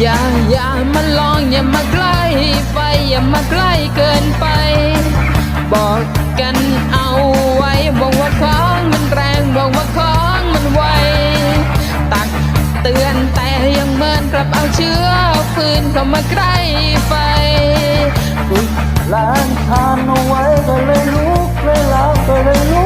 อย่าอย่ามาลองอย่ามาใกล้ไปอย่ามาใกล้เกินไป บอกกันเอาไว้บอกว่าของมันแรงบอกว่าของมันไวตักเตือนแต่ยังเมินกลับเอาเชื้อฟืนเข้ามาใกล้ไฟฝึกล้างทานเอาไว้ก็เลยลุกเลยล้างก็เลยลุก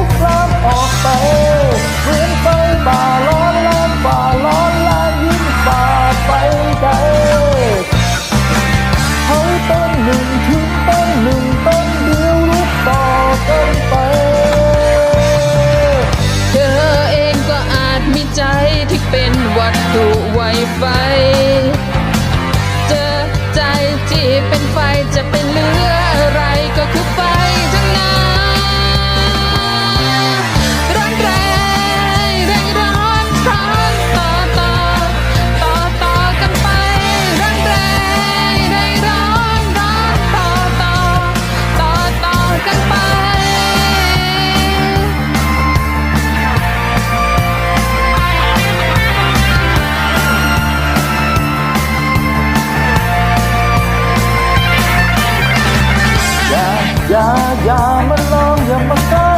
ไอย่าอย่ามาลองอย่ามาใกล้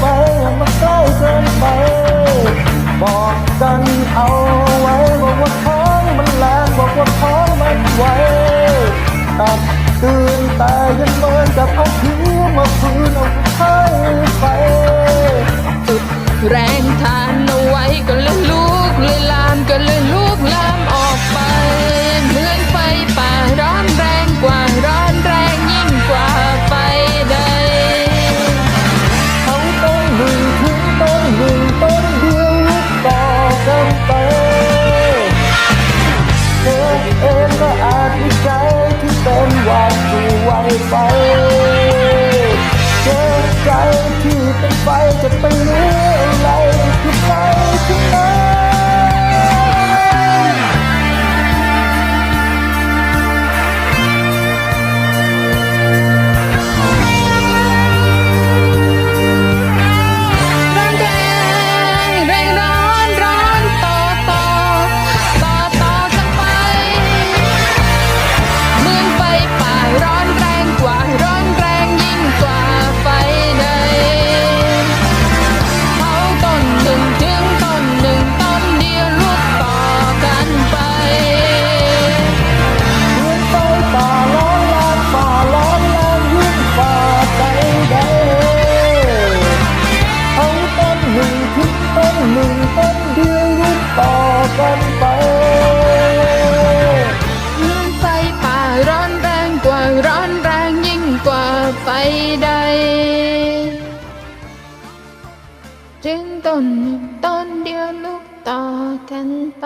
ไปอย่ามาใกล้เกินไป บอกกันเอาไว้บอกว่าท้องมันแรงบอกว่าท้องมันไหวตัดตื่นแต่ยังเหมือนกับเอาผิวมาฟืนเอาไฟไฟสุดแรง ไปเจอใจที่เป็นไฟจะไปรู้ จึงต้นหนึ่งต้นเดียวลุกต่อกันไป